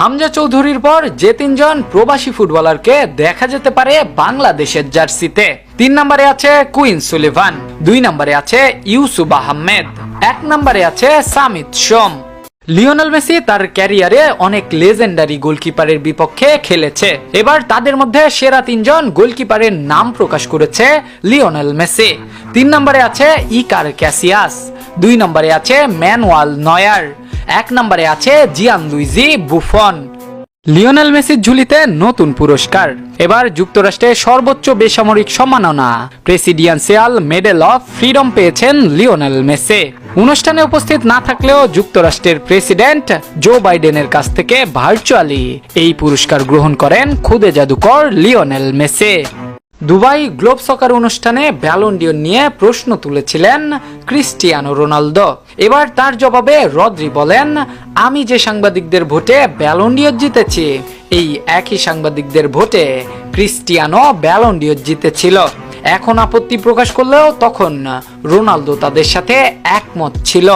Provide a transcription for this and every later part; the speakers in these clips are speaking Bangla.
হামজা চৌধুরীর পর যে তিনজন প্রবাসী ফুটবলারকে দেখা যেতে পারে বাংলাদেশের জার্সিতে। তিন নম্বরে আছে কুইন সুলিভান, দুই নম্বরে আছে ইউসুফ আহমেদ, এক নম্বরে আছে সামিত সোম। লিওনেল মেসি তার ক্যারিয়ারে অনেক লেজেন্ডারি গোলকিপারের বিপক্ষে খেলেছে। এবার তাদের মধ্যে সেরা তিনজন গোলকিপারের নাম প্রকাশ করেছে লিওনেল মেসি। তিন নম্বরে আছে ইকার ক্যাসিয়াস, দুই নম্বরে আছে ম্যানুয়াল নয়ার। এক নম্বরে আছে জিয়ান লুইজি বুফন। লিওনেল মেসির ঝুলিতে নতুন পুরস্কার। এবার যুক্তরাষ্ট্রে সর্বোচ্চ বেসামরিক সম্মাননা। প্রেসিডিয়ান্সিয়াল মেডেল অফ ফ্রিডম পেয়েছেন লিওনেল মেসে। অনুষ্ঠানে উপস্থিত না থাকলেও যুক্তরাষ্ট্রের প্রেসিডেন্ট জো বাইডেনের কাছ থেকে ভার্চুয়ালি এই পুরস্কার গ্রহণ করেন খুদে জাদুকর Lionel Messi. Dubai globe soccer অনুষ্ঠানে ব্যালন্ডিয়ন নিয়ে প্রশ্ন তুলেছিলেন ক্রিস্টিয়ানো রোনালদো। এবার তার জবাবে রদ্রি বলেন, আমি যে সাংবাদিকদের ভোটে ব্যালন্ডিয়র জিতেছি, এই একই সাংবাদিকদের ভোটে ক্রিস্টিয়ানো ব্যালন্ডিয়র জিতেছিল। এখন আপত্তি প্রকাশ করলেও তখন রোনালদো তাদের সাথে একমত ছিল।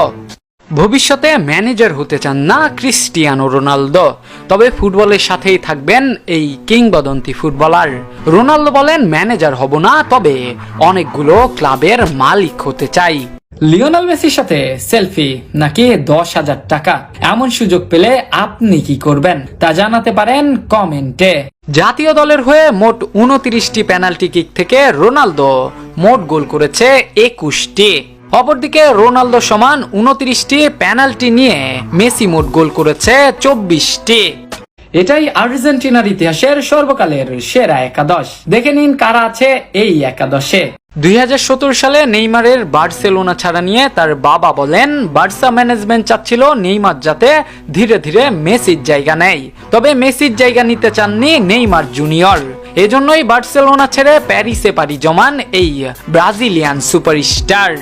ভবিষ্যতে ম্যানেজার হতে চান না ক্রিস্টিয়ানো রোনালদো। তবে ফুটবলের সাথেই থাকবেন এই কিংবদন্তি ফুটবলার। রোনালদো বলেন, ম্যানেজার হব না, তবে অনেকগুলো ক্লাবের মালিক হতে চাই। লিওনাল মেসির সাথে সেলফি নাকি দশ হাজার টাকা? এমন সুযোগ পেলে আপনি কি করবেন, তা জানাতে পারেন কমেন্টে। জাতীয় দলের হয়ে মোট উনত্রিশটি পেনাল্টি কিক থেকে রোনালদো মোট গোল করেছে একুশটি। অপরদিকে রোনালদো সমান উনত্রিশটি পেনাল্টি নিয়ে মেসি মোট গোল করেছে চব্বিশটি। এটাই আর্জেন্টিনার ইতিহাসের সর্বকালের সেরা একাদশ। দেখে নিন কারা আছে এই একাদশে। দুই হাজার সতের সালে নেইমারের বার্সেলোনা ছাড়া নিয়ে তার বাবা বলেন, বার্সা ম্যানেজমেন্ট চাচ্ছিল নেইমার যাতে ধীরে ধীরে মেসির জায়গা নেয়। তবে মেসির জায়গা নিতে চাননি নেইমার জুনিয়র। এজন্যই বার্সেলোনা ছেড়ে প্যারিসে পাড়ি জমান এই ব্রাজিলিয়ান সুপারস্টার।